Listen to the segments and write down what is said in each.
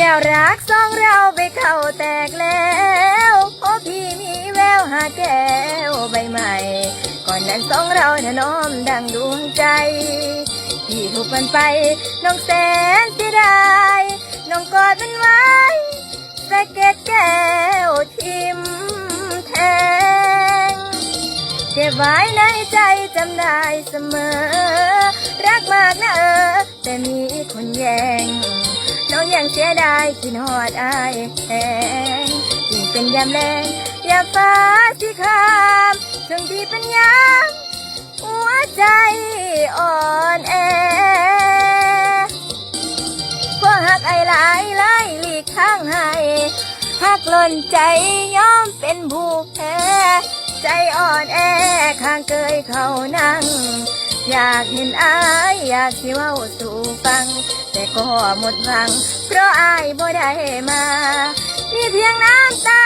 แก้วรักสองเราไปเข้าแตกแล้วโอ้พี่มีแววหาแก้วใบใหม่ ก่อนนั้นสองเราถนอมดังดวงใจ พี่ถูกมันไป น้องแสนเสียดายน้องกอดมันไว้สะเก็ดแก้วทิมแทงเก็บไว้ในใจจำได้เสมอ รักมากนะเออ แต่มีคนแย่ง น้องยังเสียดายกินหอดอายแหงยิ่งเป็นยามแรงยาฟ้าสีคามช่วงที่เป็นยามหัวใจอ่อนแอพวกหักไอ้หลายไล่หลีกข้างให้หักหล่นใจยอมเป็นผู้แพ้ใจอ่อนแอข้างเกยเขานั่ง อยากเห็นอายอยากสิเว้าสู่ฟัง แต่ก็หมดหวัง เพราะอายบ่ได้มามีเพียงน้ำตา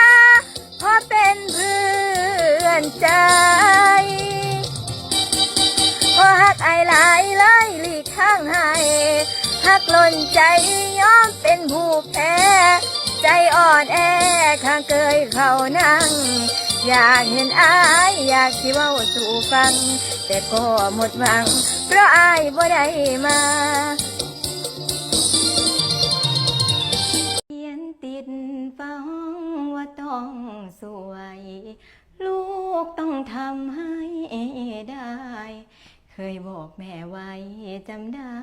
พอเป็นเพื่อนใจพอหักไอหลายเลยหลีกข้างให้หักล่นใจยอมเป็นผู้แพ้ใจอ่อนแอข้างเกยเขานั่ง อยากเห็นอายอยากที่ว่าสู่ฟัง แต่ก็หมดหวัง เพราะอายบ่ได้มาเขียนติดฟ้าห้องว่าต้องสวย ลูกต้องทำให้ได้ เคยบอกแม่ไว้จำได้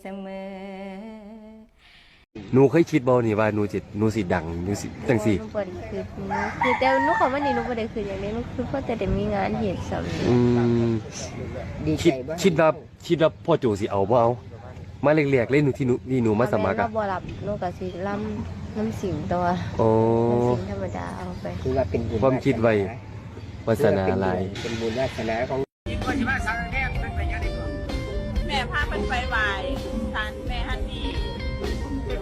เสมอ หนูเคยคิดบ่นี่ว่าหนูสิหนูสิดังหนูสิจังสิหนูบ่ได้คือหนูคือแต่หนูขอว่านี่หนูบ่ได้คืออย่างนี้หนูคือเพื่อจะได้มีงานเฮ็ดสำนี้อืมดีใจคิดบ่คิดว่าคิดว่าพ่อโจสิเอาบ่เอามาเรียกๆเลยหนูที่หนูนี่หนูมาสมัครถ้อะแเราบ่รับหนูก็สิล่ำน้ำสิงตัวโอ้ น้ำสิงธรรมดาเอาไปคือว่าเป็นบุญความคิดไว้ วาสนาหลาย เป็นบุญวาสนาของ แม่พามันไปไหว้ศาลแม่ฮันนี่ไป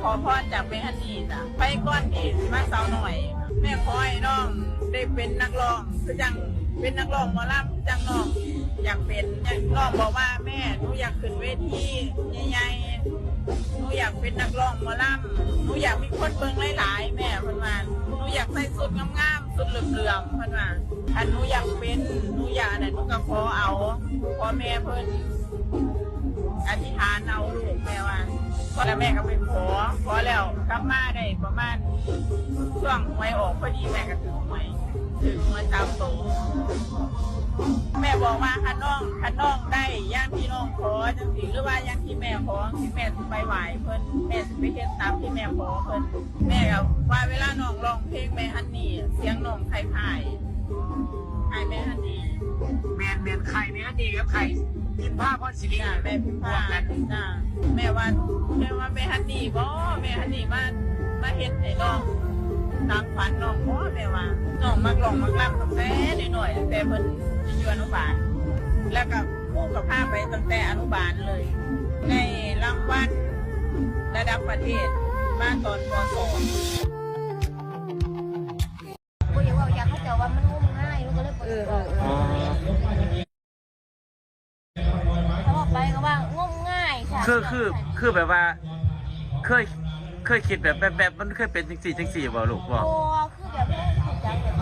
ขอพรจากแม่ฮันนี่จ้ะไปก้อนที่สิมาสาวหน่อย แม่ขอให้น้องได้เป็นนักร้องคือจังเป็นนักร้องหมอลำจังน้องอยากเป็นอยากน้องบอกว่าแม่หนูอยากขึ้นเวทีใหญ่ๆหนูอยากเป็นนักร้องหมอลำหนูอยากมีคนเบิ่งหลายๆ แม่พิ่นว่าหนูอยากใส่สุดงามๆสุดเหลื่อมๆพิ่นว่าอันหนูอยากเป็นหนูอยากอันนั้นหนูก็ขอเอาขอแม่เพิ่นอธิษฐานเอาลูกแม่ว่า แล้วแม่ก็ไปขอขอแล้วกลับมาได้ประมาณช่วงหวยออกพอดีแม่ก็ถึงหวยถึงหวยสามโตแม่บอกว่าคันน้องคันน้องได้ย่างที่น้องขอจังสิหรือว่าย่างที่แม่ขอที่แม่ไปไหวเพิ่นแม่ไปเฮ็ดตามที่แม่ขอเพิ่นแม่ก็ว่าเวลาน้องร้องเพลงแม่ฮันนี่เสียงน้องไข่ไข่ไข่แม่ฮันนี่แมนแมนไข่เนื้อดีกับไข่ กินผ้าพอสิริจ้าแม่พิมพาจ้าแม่ว่าแม่ว่าแม่ฮันนี่บ่แม่ฮันนี่มามาเฮ็ดให้น้องตามฝันน้องบ่แม่ว่าน้องมักร้องมักรำตั้งแต่น้อยๆแต่เพิ่นอยู่อนุบาลแล้วก็คู่กับพาไปตั้งแต่อนุบาลเลย ในรางวัลระดับประเทศมาตอนป .2 ค่ะคือคือคือแบบว่า เคยเคยคิดแบบแบบแบบมันเคยเป็นจังสี่จังสี่บ่ลูกบ่โอ้คือแบบว่าถูกจังแบบ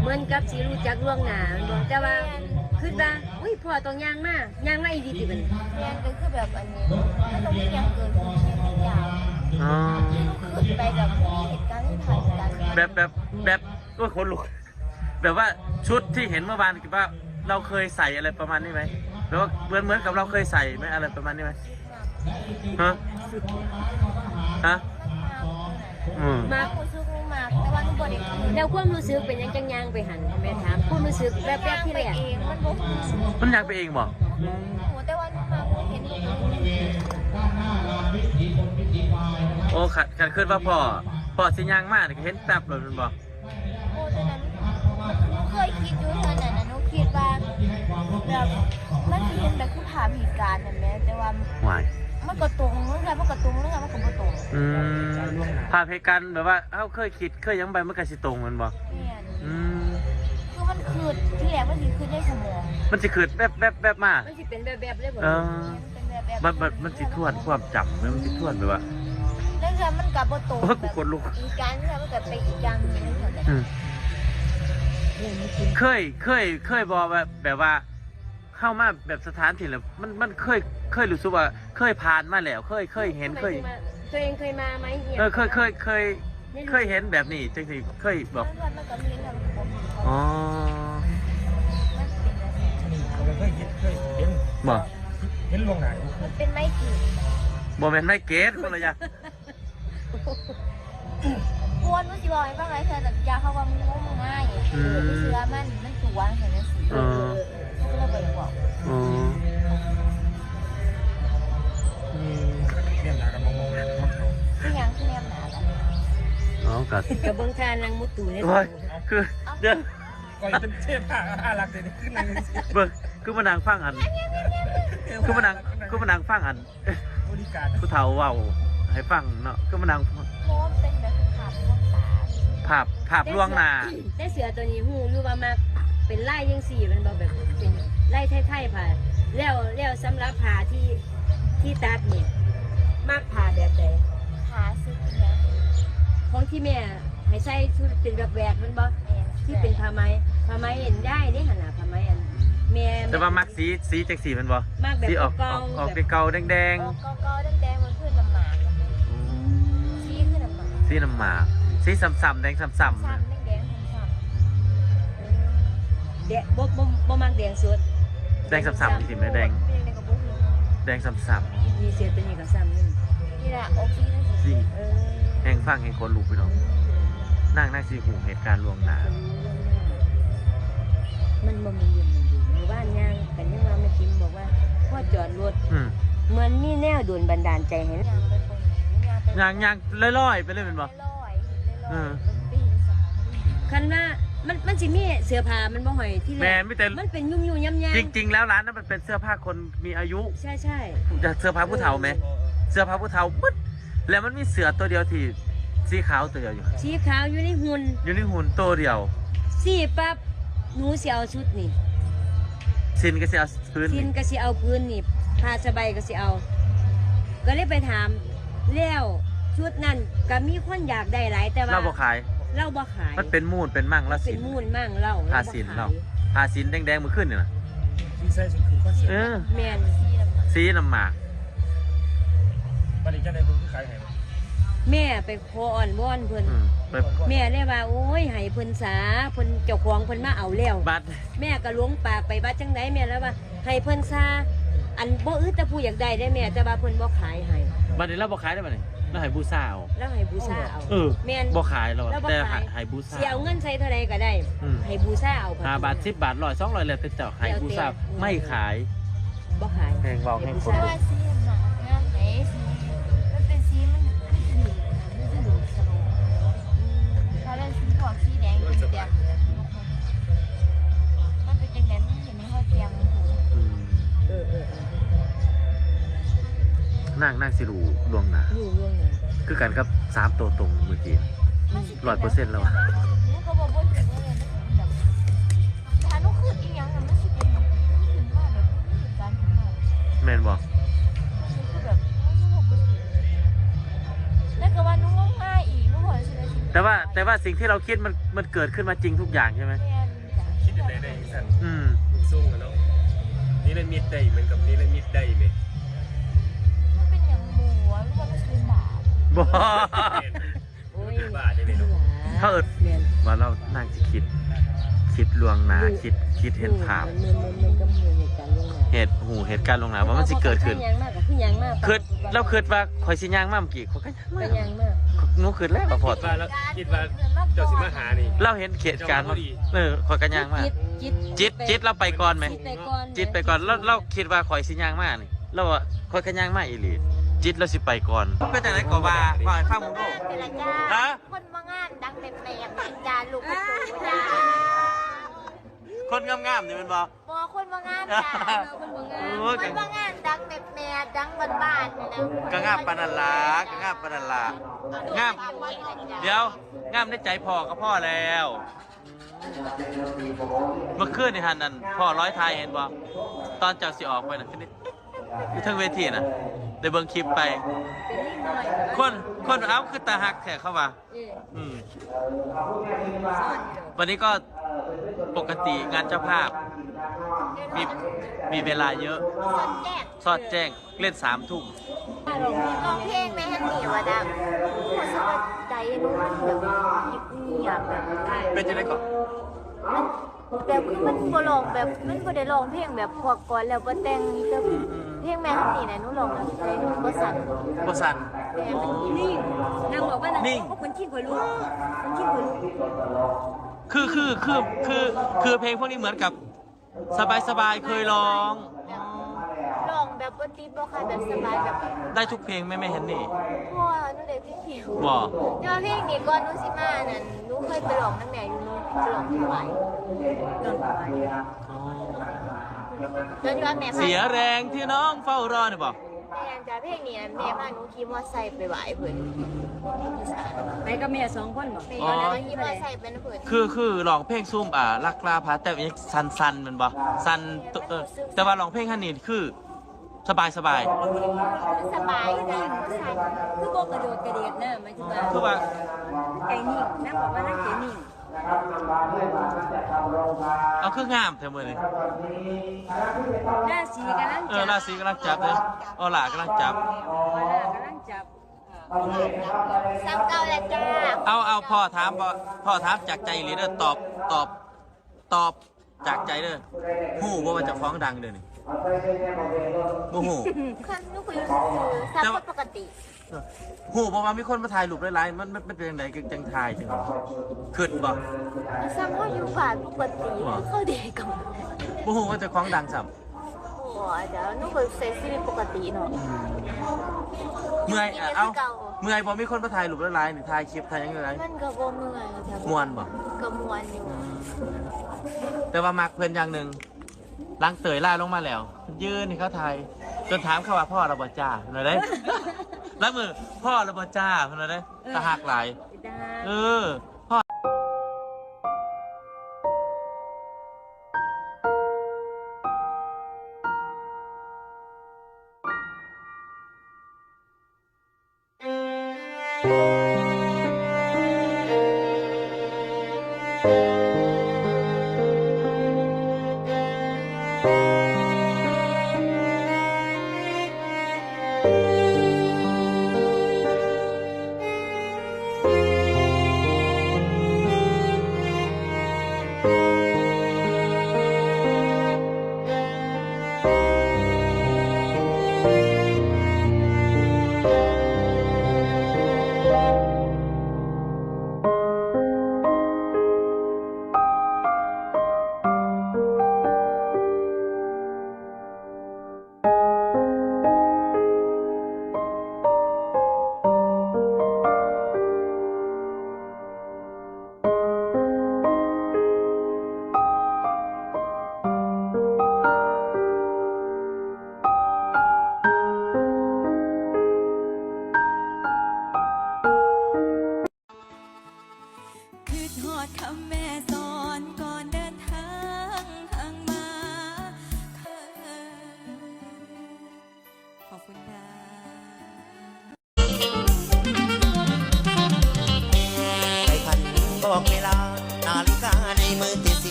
เหมือนกับสิรู้จักล่วงหน้าแม่นบอกแต่ว่าคือว่าอุ้ยพ่อต้องย่างมาย่างมาอีดีติบัดนี้เรียนก็คือแบบอันนี้มันต้องมีอย่างเกิดขึ้นทุกอย่างอ๋อขึ้นไปกับเหตุการณ์ที่ผ่านกันแบบแบบแบบก็คนลุกแบบว่าชุดที่เห็นเมื่อวานคิดว่า เราเคยใส่อะไรประมาณนี้ไหม หรือว่าเหมือนเหมือนกับเราเคยใส่ไหมอะไรประมาณนี้ไหมฮะฮะอืมมาผู้ซื้อรู้มากแต่ว่าหนูบ่ได้คืนแล้วความรู้สึกเป็นหยังจังย่างไปหันแม่ถามความรู้สึกแวบๆที่แรกเองมันบ่ฮู้มันอยากไปเองบ่แต่ว่าหนูมาบ่เห็นหนูโอ้ขัดขัดขึ้นว่าพ่อพ่อสิยางมากเห็นแป๊บเลยมันบอกโอ้ตอนนั้นหนูเคยคิดอยู่ตอนนั้นน่ะหนูคิด ว่าแบบมันสิเห็นแบบคือภาพเหตุการณ์นั่นแหละแต่ว่าหวายมันก็ตรงเรื่องอะไรมันก็ตรงเรื่องอะไรมันก็บ่ตรงอืมภาพเหตุการณ์แบบว่าเอ้าเคยคิดเคยยังไปมันก็สิตรงมันบอกเนี่ยอืมคือมันคือที่แรกมันสิคือในสมองมันสิเกิดแวบแวบแวบมา มันสิเป็นแบบๆเลยบ่เออมันเป็นแบบแบบมันมันมันสิทวนความจำมันสิทวนแบบว่าแล้วเทื่อมันกับโบโตโอ้ยแบกูบขนลุก อีกการเทื่อมันกับไปอีกอย่างหนึงค่ะอืม เคยเคยเคยบอกแบบแบบว่า เข้ามาแบบสถานที่แล้วมันมันเคยเคยรู้สึกว่า เคยผ่านมาแล้ว เคยเคยเห็นเคยตัวเองเคยมาไหมนี่ยเออเคยเคยเคย เคยเห็นแบบนี้จริงๆเคยบอกเทื่อมันกับมีทำผมอ๋อมันเป็นแบบนี้เคยเห็นเคยเห็นบอกเห็นลวงหนามันเป็นไม้ขีดบอแมนไม่เกตคนละอย่าง กวนมันสิบอกให้ฟังไงเธอแต่ยาเขาว่ามันงมง่ายเออที่เชื้อมันมันตัวเห็นไหมสิเออก็เลยบอกอ๋ออืมเนี่ยหนากันมองๆเลยครับที่ยังที่แนมหนาแบบอ๋อกัดกับเบิ้งทานนางมุตุเนี่ยโอ้ยคือเดี๋ยวก่อนเป็นเทพผ้าอารักเลยขึ้นเลยเบิ่งคือมานางฟังอัน คือมานางคือมานางฟังอัน บริการผู้เฒ่าเว้าให้ฟังเนาะคือมานางโน้มเป็นแบบขาดพวกตา ภาพภาพล่วงหน้าได้เสือตัวนี้หูรู้ว่ามาเป็นไล่ยังสี่มันบอกแบบเป็นไล่ไทยๆผ่าแล้วแล้วสำหรับผ่าที่ที่ตัดเนี่ยมากผ่าแบบใดขาซึกเนี่ยของที่แม่ให้ใส่ชุดเป็นแบบแหวกมันบอกที่เป็นผ้าไหมผ้าไหมเห็นได้ได้ขนาดผ้าไหมอันแม่แต่ว่ามักสีสีจังสีแมันบ่มากแบบสีออกอเก่าอกออกๆเป็นเก่าแดงออกเกาๆแดงๆมันขึ้นน้ำหมากชี้ขึ้นน้ำหมากๆสีน้ำหมาก สีซ้ำๆแดงซ้ำๆซ้ำนะแดงๆซ้ำแดงบ่บ่บ่มากแดงสุดแดงซ้ำๆสิแม่แดงเป็นในกระปุกแดงซ้ำมีเสือตัวนี้กับซ้ำนี่นี่แหละโอเคนั่นๆสิสีเออแห่งฟังแห่งคนลุกไปเนาะนั่งนั่งสีหูเหตุการณ์ล่วงหน้ามันบ่มีอยู่มันอยู่หมู่บ้านย่างกันยังว่าแม่คิมบอกว่าพ่อจอดรถอืมเหมือนมีแนวโดนบันดาลใจให้ ยางไปตรงนี้ยางไปยางยางลอยๆไปเลยแมันบ่ ลอยล อยมันปีนสมองคันว่ามันมันสิมีเสื้อผ้ามันบ่ห่อยที่แรแม่กไม่แต่ มันเป็นยุ่งๆย่ำๆจริง ๆ แล้วร้านนั้นมันเป็นเสื้อผ้าคนมีอายุใช่ใช่จะเสื้อผ้าผู้เฒ่าไหมเสื้อผ้าผู้เฒ่าปึ๊ดแล้วมันมีเสือตัวเดียวที่สีขาวตัวเดียวอยู่สีขาวอยู่ในหุ่นอยู่ในหุ่นตัวเดียวสีปั๊บหนูสิเอาชุดนี่ซินก็สิเอาพื้นทินก็สิเอาพื้นนี่ผ้าสบายก็สิเอา ก็เลยไปถามแล้ว ชุดนั้นก็มีคนอยากได้หลายแต่ว่าเราบ่ขาย เราบ่ขาย มันเป็นมูนเป็นมั่งแล้วเป็สินนมูลมั่งเราผ้าสินเราผ้าสินแดงๆมือขึ้นนี่นะที่ใส่สุดคือคอนเสิร์ตเออแม่นสีน้ำหมาก บริการในเมืองคือขายไหนแม่ไปขออ่อนวอนเพิ่นอืมไปแม่เลยว่าโอ้ยให้เพิ่นสาเพิ่นเจ้าของเพิ่นมาเอาแล้ว บัตร แม่ก็หลวงปากไปว่าจังไดแม่แล้วว่าให้เพิ่นซาอันบ่อึดแต่ผู้อยากได้ได้แม่แต่ว่าเพิ่นบ่ขายให้บัตรนี้เราบ่ขายได้บัตรนี้ เราให้บูซ่าเอาแล้วให้บูชาเอาเออแม่น บ่ขายเราอะแล้วบ่แต่ขาย ให้บูซ่า สิเอาเงินใส่เท่าใดก็ได้ อืม ให้บูชาเอาห้าบาทสิบบาทร้อยสองร้อยแล้วแต่เจ้าให้บูซ่าไม่ขายบ่ขาย แพงเบาแพงเพคนราะว่าสีหนางามไหนสีมันเป็นสีมันคือสีมันคือดูสโลถ้าเป็นสีพวกสีแดงเป็นแบบมันเป็นจังไดมันเห็นในห้อยเตียงหูอืมเออเออ นั่งนั่งสิรูลวงหนา อยู่เรื่องหนึงคือกันกับสามตัวตรงเมื่อกี้ร้อยเปอร์เซ็นต์แล้วอะหนูก็บอกว่าถึงว่าเลยแบบถ้าหนูขึ้นอีหยังอะมันสิเป็นแบบขึ้นมาแบบขึ้นการขึ้นมาแมนบอกมันคือแบบหนูบอกบ่ถึงแล้วก็ว่าหนูงมง่ายอีกหนูบอกสิได้สิแต่ว่าแต่ว่าสิ่งที่เราคิดมันมันเกิดขึ้นมาจริงทุกอย่างใช่ไหมแม่นจ้ะคิดได้ได้สั่นอืมลูกซุ่งอะเนาะนี่ละมิดได้เหมือนกับนี่ละมิดได้ไหม บอโอ้ยบ้าใช่ไหมเนาะถ้าเอิดแม่นว่าเรานั่งจะคิด คิดลวงหนาคิดคิดเห็นภาพมันมันมันก็มีเหตุการณ์ลงมาเหตุหูเหตุการณ์ลวงหนาว่ามันสิเกิดขึ้นยังมากก็คือยังมากคิดเราคิดว่าคอยสิย่างมาเมื่อกี้เขาก็ย่างมาก็ยังมากหนูคิดแล้วว่าพอคิดว่าแล้วคิดว่าเจ้าสิมาหานี่ เราเห็นเหตุการณ์มาเออคอยกันย่างมาจิตจิตจิตจิตเราไปก่อนไหม จิตไปก่อนจิตไปก่อนเราเราคิดว่าคอยสิย่างมานี่เราว่าคอยกันย่างมาอีหลี จิตเราสิไปก่อนเป็นจังไดก็ว่าว่าให้ฟังมึงดูเป็นละจ้าฮะคนมางานดังแปลกๆเป็นจานลูกกระตูจ้าคนงามๆนี่แมันบ่บอคนมางานจ้าคนบ่งาโอ้ยคนมางานดังแปลกๆดังบ้านๆนี่นะก็งามปานนันลากงามปานนันลางาม เดี๋ยวงามในใจพ่อก็พ่อแล้วเมื่อคืนนี่ฮันนั่นพ่อร้อยทายเห็นบ่ตอนเจ้าสิออกไปน่ะขึ้นนี่อยู่เทั้งเวทีน่ะ ได้เบิ่งคลิปไป เป็นนิดหน่อยคนคนเอ้าคือตาหักแขกเข้ามาเอออืม ซ่อนอยู่วันนี้ก็ปกติงานเจ้าภาพ มีมีเวลาเยอะสนแจกสอดแจ้งเล่นสามทุ่มร้องเพลงแม่ฮันนี่ว่าดังรู้สึกว่าใจรู้มันแบบเงียบๆแบบเป็นจะได้ก่อนแบบคือมันบ่ร้องแบบมันบ่ได้ร้องเพลงแบบพวกก่อนแล้วบ่แต่งแต่ เพลงแม่ฮันนี่น่ะหนูร้องแล้วใจหนูบ่สั่นบสันแต่มันนิ่งนางบอกว่านางนิ่งเขาคนขี้ขนลุกคนขี้ขนลุกคือคือคือคือคือเพลงพวกนี้เหมือนกับสบายสบายๆเคยร้องร้องแบบบ่ติดบ่ค่ะแบบสบายแบบได้ทุกเพลงไหม่ไม่เห็นนี่พ่อหนูได้เพลงเดียวบอกแต่ว่าเพลงนี้ก่อนหนูสิมานั่นหนูเคยไปร้องนำแม่อยู่หนูไปร้องถวาย จนว่าแม่พาเสียแรงที่น้องเฝ้ารอเนี่ยบอกแม่จ้าเพลงนี้น่ะแม่พาหนูขี่มอเตอร์ไซค์ไปไหว้เพิ่นอีสานไปกับแม่สองคนบอกแม่แล้วก็ขี่มอเตอร์ไซค์ไปนำเพิ่นคือคือร้องเพลงซุ่มอ่าลักลาพาแต่ยังสันสันๆแมันบอกสันตัวเออแต่ว่าร้องเพลงฮันนี่คือ สบายสบายสบายจังบ่สั่นคือบอกกระโดดกระเดียดนะหมายถึงว่าคือว่า ไก่นิ่งนางบอกว่านางไก่นิ่ง เอาคืองามเท่ามือเลยหน้าสีกำลังเอจัอบราศีกำลังจับเลยออหล่ากำลังจับวลากำลังจับซ้ำเก่าแล้วจ้าเอาเอาพ่อถามพ่อพ่อถามจากใจหรือเด้อตอบตอบตอบจากใจเด้อหูว่ามันจะฟ้องดังเด้อนี่บ่หูคันหนูก็อยู่ซื่อๆซ้ำคนปกติ หูบอกว่ามีคนมาถ่ายรูปหลายๆมันมันมันเป็นยังไงจังถ่ายจังขึ้นบ่ซ้ำเขาอยู่บ้านปกติเขาเด็กกับบ่หูว่าจะคล้องดังสับโอ้เดี๋ยวหนูก็ใช้ชีวิตปกติเนาะเมื่อยอะเอ้าเมื่อยบ่มีคนมาถ่ายรูปหลายๆนี่ถ่ายคลิปถ่ายหยังไงมันก็บ่เมื่อยจ้ะม่วนบ่ก็ม่วนอยู่แต่ว่ามักเพิ่นอย่างหนึ่งล้างเตยล่าลงมาแล้ว ยืนให้เขาถ่ายจนถามเขาว่าพ่อระบจ้าเพิ่นว่าได้ แล้วมือพ่อระบจ้าเพิ่นว่าได้ตาหักหลาย ได้ เออพ่อคือ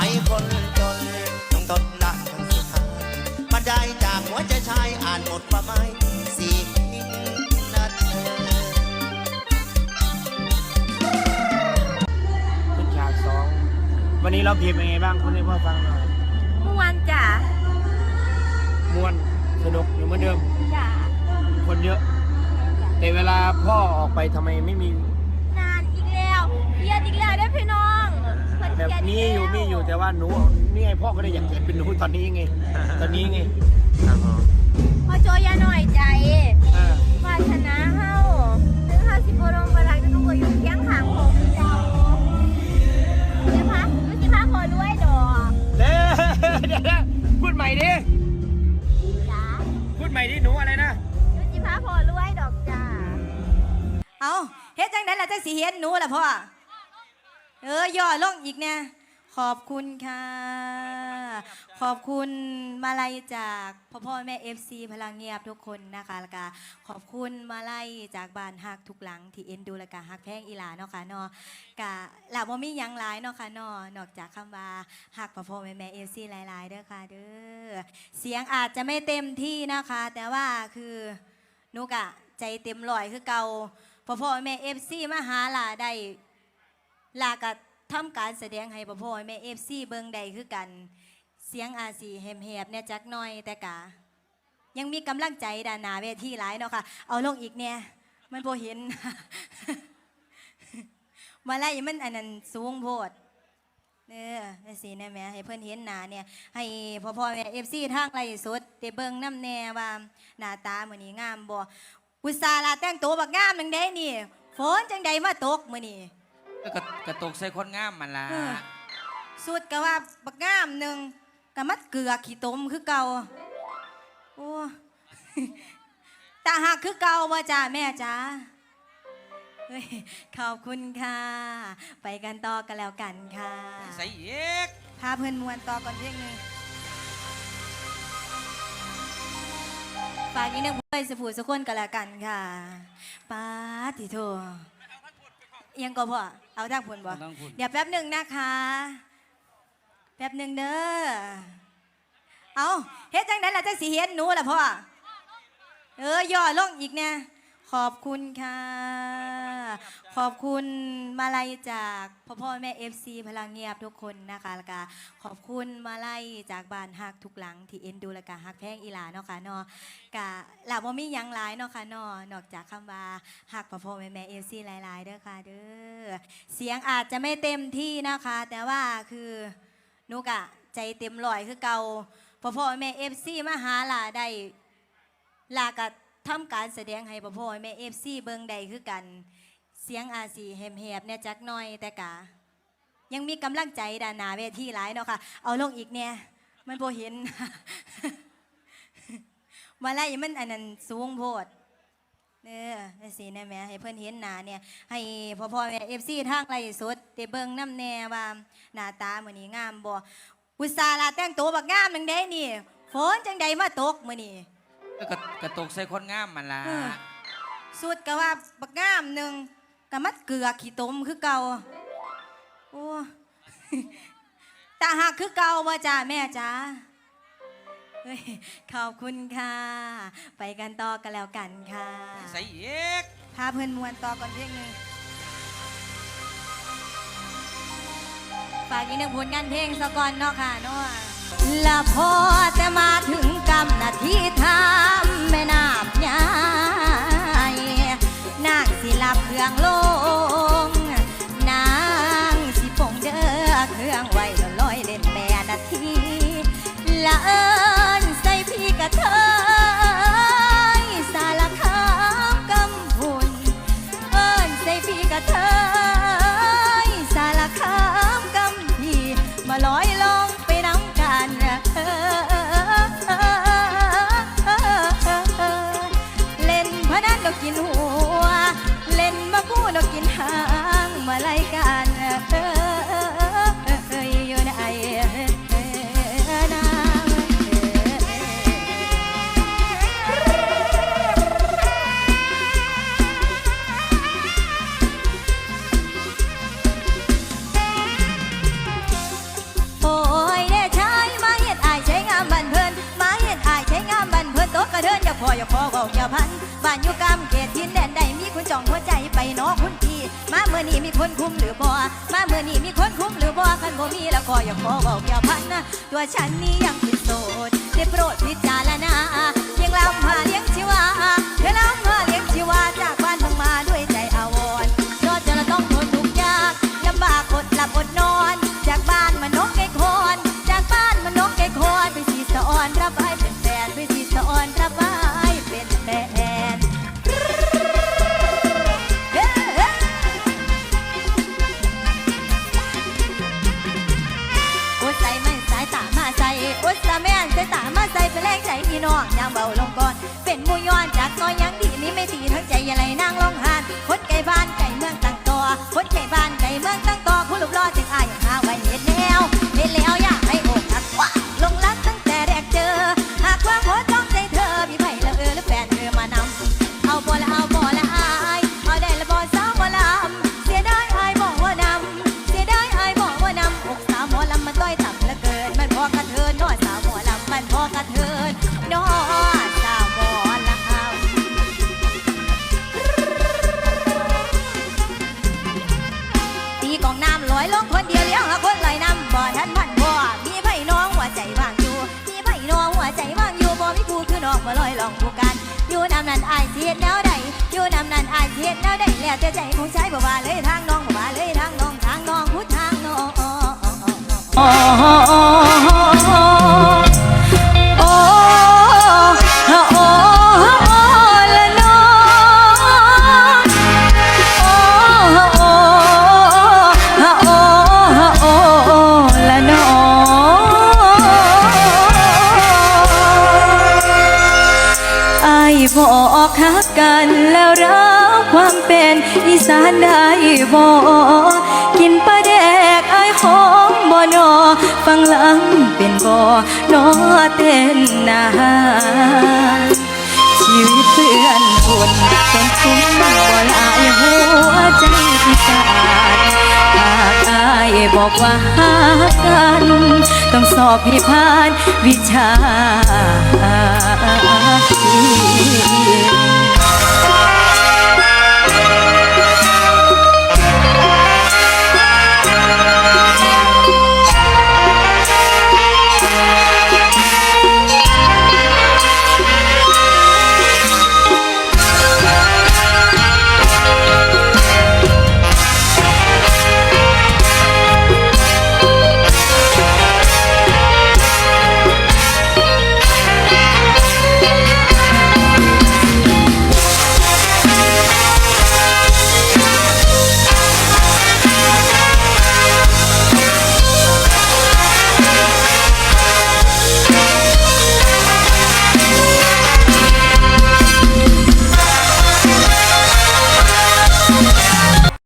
ายคนจนต้องทนละครั้งสุดท้ายมาได้จากหัวใจชายอ่านหมดประมาณสี่นาทีขึ้นฉากสองวันนี้เราพิมพ์ยังไงบ้างคุณให้พ่อฟังหน่อยม่วนจ้ะม่วนสนุกอยู่เหมือนเดิม จ้ะคนเยอะ แต่เวลาพ่อออกไปทำไมไม่มี นานอีกแล้วเครียดอีกแล้วเด้อพี่น้อง เพิ่นแบบเครียดนี้อยู่กแล้วมีอยู่แต่ว่าหนูนี่ไงพ่อก็ได้อยากเกิดเป็นหนูตอนนี้ไง ตอนนี้ไงครับผมพ่อโจอย่าหน่อยใจเออวาชนะเฮาถึงเฮาสิบ่ลงบ่รักแต่หนูก็อยู่เคียงข้างผมเจ้าเดี๋ยวพาหนูสิพาพ่อรวยดอกเด้อเดี๋ยวนะพูดใหม่ดิจ้าพูดใหม่ดิหนูอะไรนะหนูสิพาพ่อรวยดอกจ้าสิเห็นหนูล่ะพ่อ เออย่อลงอีกเนี่ยขอบคุณค่ะ ขอบคุณมาลัยจากพ่อพ่อแม่เอฟซีพลังเงียบทุกคนนะคะแล้วก็ขอบคุณมาลัยจากบ้านฮักทุกหลัง ที่เอ็นดูและก็ฮักแพงอีหลาเนาะค่ะเนาะกะหลับว่ามียังหลายเนาะค่ะเนาะนอกจากคำว่าฮักพ่อพ่อแม่แม่เอฟซีหลายๆเด้อค่ะเด้อเสียงอาจจะไม่เต็มที่นะคะ แต่ว่าคือนุกะใจเต็มร้อยคือเก่าพ่อพ่อแม่เอฟซีมาหาหลาได้ ลาก็ทำการแสดงให้พ่อพ่อแม่เอฟซีเบิงใดคือกัน เสียงอาสีแหบๆเนี่ยจักหน้อยแต่กะ ยังมีกำลังใจด้านหน้าเวทีหลายเนาะค่ะ เอาลงอีกเนี่ยมันพอเห็น มาไล่มันอันนั้นสูงโพดเออจังสิแน่แม่ให้เพิ่อนเห็นหน้าเนี่ย ให้พ่อพ่อแม่เอฟซีทางไล่สดได้เบิงน้ำแน่ว่าหน้าตาเหมือนนี้งามบ่อุตสาลาแต่งตัวบักงามจังไดนี่ฝนจังใดมาตกมื้อนี้ ก็กระกระตกใส่คนงามมันละเออสุดก็ว่าบักงามหนึ่งก็มัดเกลือขี้ต้มคือเก่าโอ้ตาหักคือเก่าบ่จ้าแม่จ้าเฮ้ยขอบคุณค่ะ ไปกันต่อกันแล้วกันค่ะใส่เอกพาเพื่อนมวนต่อก่อนเพียงหนึงฝากอีกหนึงเพื่อนสผูสักคนกันแล้วกันค่ะป้าติโทเอียังก็พอ เอาทางผลบ่ต้องพูดเดี๋ยวแป๊บหนึ่งนะคะ แป๊บหนึ่งเด้อ เอาเฮ็ดจังได๋ล่ะจังสิเห็นหนูล่ะพ่อ เออย่อลงอีกเนี่ย ขอบคุณค่ะ ขอบคุณมาลัยจากพ่อพ่อแม่เอฟซีพลังเงียบทุกคนนะคะแล้วก็ขอบคุณมาลัยจากบ้านฮักทุกหลังที่เอ็นดูและก็ฮักแพงอีหลาเนาะค่ะเนาะกะหลับว่ามีหยังหลายเนาะค่ะเนาะนอกจากคำว่าฮักพ่อพ่อแม่แม่เอฟซีหลายๆเด้อค่ะเด้อเสียงอาจจะไม่เต็มที่นะคะ แต่ว่าคือหนุกอะใจเต็มร้อยคือเก่าพ่อพ่อแม่เอฟซีมาหาหลาได้ลาก็ ทำการแสดงให้พ่อพ่อแม่เอฟซีเบิงใดคือกัน เสียงอาสีแหบๆเนี่ยจักหน้อยแต่กะ ยังมีกำลังใจด้านหนาเวทีหลายเนาะค่ะ เอาลงอีกเนี่ยมันพอเห็น มาไล่มันอันนั้นสูงโพดเออจังสิแน่แม่ให้เพิ่อนเห็นหนาเนี่ย ให้พ่อพ่อแม่เอฟซีทางไล่สดได้เบิงน้ำแน่ว่าหน้าตามื้อนนี้งามบ่อุตสาห์ลาแต่งตัวบักงามจังไดนี่ฝนจังใดมาตกมือนี้ ก็กระกระตกใส่คนงามมันละเออสุดก็ว่าบักงามหนึ่งก็มัดเกลือขี้ต้มคือเก่าโอ้ตาหักคือเก่าบ่จ้าแม่จ้าเฮ้ยขอบคุณค่ะ ไปกันต่อกันแล้วกันค่ะ ใส่เอกพาเพื่อนมวนต่อก่อนเพียงหนึ่งฝากอีกหนึ่งผลงานเพลงสะก่อนเนาะค่ะเนาะละพอจะมาถึง กำนาทีทำแม่นาบยายนางสิลับเครื่องโล พออย่าพอเว้าอย่าพันบ้านอยู่กำเขตทินแดนใดมีคุณจองหัวใจไปเนอคุณพี่ มาเมื่อนี้มีคนคุมหรือบ่มาเมื่อนี้มีคนคุมหรือบ่คันบ่มีแล้วพ่อย่าพอเว้าอย่าพันนะตัวฉันนี้ยังเป็นโสดได้โปรดพิจารณาเพียงลำพาเลี้ยงชีวาเพียงลำพาเลี้ยงชีวา แนวใดอยู่นำนั้นอายเสียแนวใดแล้วแต่ใจของชายบ่ว่าเลยทางน้องบ่ว่าเลยทางน้องทางน้องพูดทางน้อง บอกฮักกันแล้วรักความเป็นอีสานได้บอกกินปลาแดกไอหอมบ่นอฟังลังเป็นบ่นอเต้นนาชีวิตเพื่อนคนเป็นคุ้มบ่หลายหัวใจพิสานหากาย บอกว่าหากัน ต้องสอบให้ผ่านวิชาชี